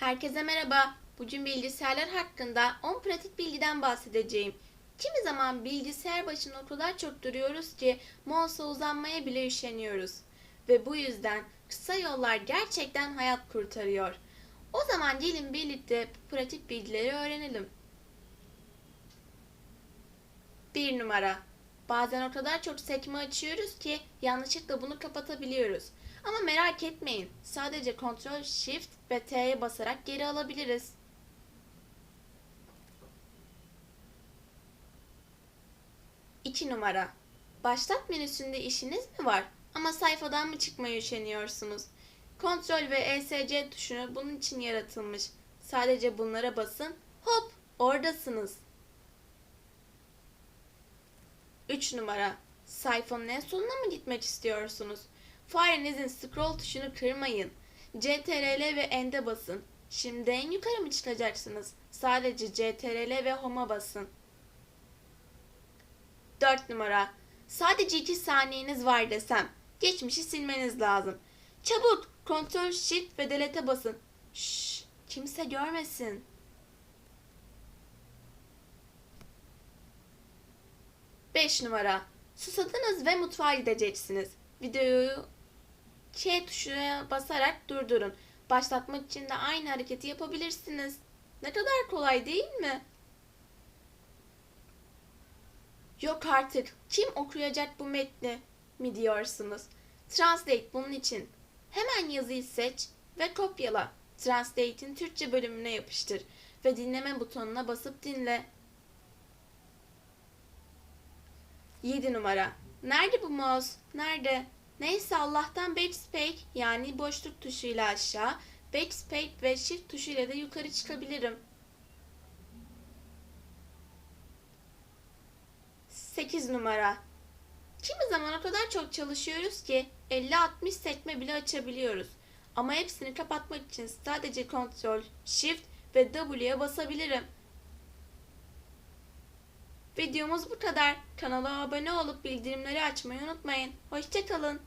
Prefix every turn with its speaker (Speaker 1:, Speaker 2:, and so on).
Speaker 1: Herkese merhaba. Bugün bilgisayarlar hakkında 10 pratik bilgiden bahsedeceğim. Kimi zaman bilgisayar başında o kadar çok duruyoruz ki mouse'a uzanmaya bile üşeniyoruz. Ve bu yüzden kısa yollar gerçekten hayat kurtarıyor. O zaman gelin birlikte bu pratik bilgileri öğrenelim. 1 numara. Bazen o kadar çok sekme açıyoruz ki yanlışlıkla bunu kapatabiliyoruz. Ama merak etmeyin. Sadece Ctrl Shift ve T'ye basarak geri alabiliriz. İki numara. Başlat menüsünde işiniz mi var ama sayfadan mı çıkmaya üşeniyorsunuz? Ctrl ve ESC tuşunu bunun için yaratılmış. Sadece bunlara basın. Hop, oradasınız. 3 numara. Sayfanın en sonuna mı gitmek istiyorsunuz? Farenizin scroll tuşunu kırmayın. CTRL ve End'e basın. Şimdi en yukarı mı çıkacaksınız? Sadece CTRL ve Home'a basın. 4 numara. Sadece 2 saniyeniz var desem. Geçmişi silmeniz lazım. Çabuk Ctrl Shift ve Delete'e basın. Şşş, kimse görmesin. Beş numara. Susadınız ve mutfağa gideceksiniz. Videoyu K tuşuna basarak durdurun. Başlatmak için de aynı hareketi yapabilirsiniz. Ne kadar kolay değil mi? Yok artık. Kim okuyacak bu metni mi diyorsunuz? Translate bunun için. Hemen yazıyı seç ve kopyala. Translate'in Türkçe bölümüne yapıştır ve dinleme butonuna basıp dinle. 7 numara. Nerede bu mouse? Nerede? Neyse Allah'tan backspace yani boşluk tuşuyla aşağı, backspace ve shift tuşuyla da yukarı çıkabilirim. 8 numara. Kimi zaman o kadar çok çalışıyoruz ki 50-60 sekme bile açabiliyoruz. Ama hepsini kapatmak için sadece Ctrl, Shift ve W'ye basabilirim. Videomuz bu kadar. Kanala abone olup bildirimleri açmayı unutmayın. Hoşçakalın.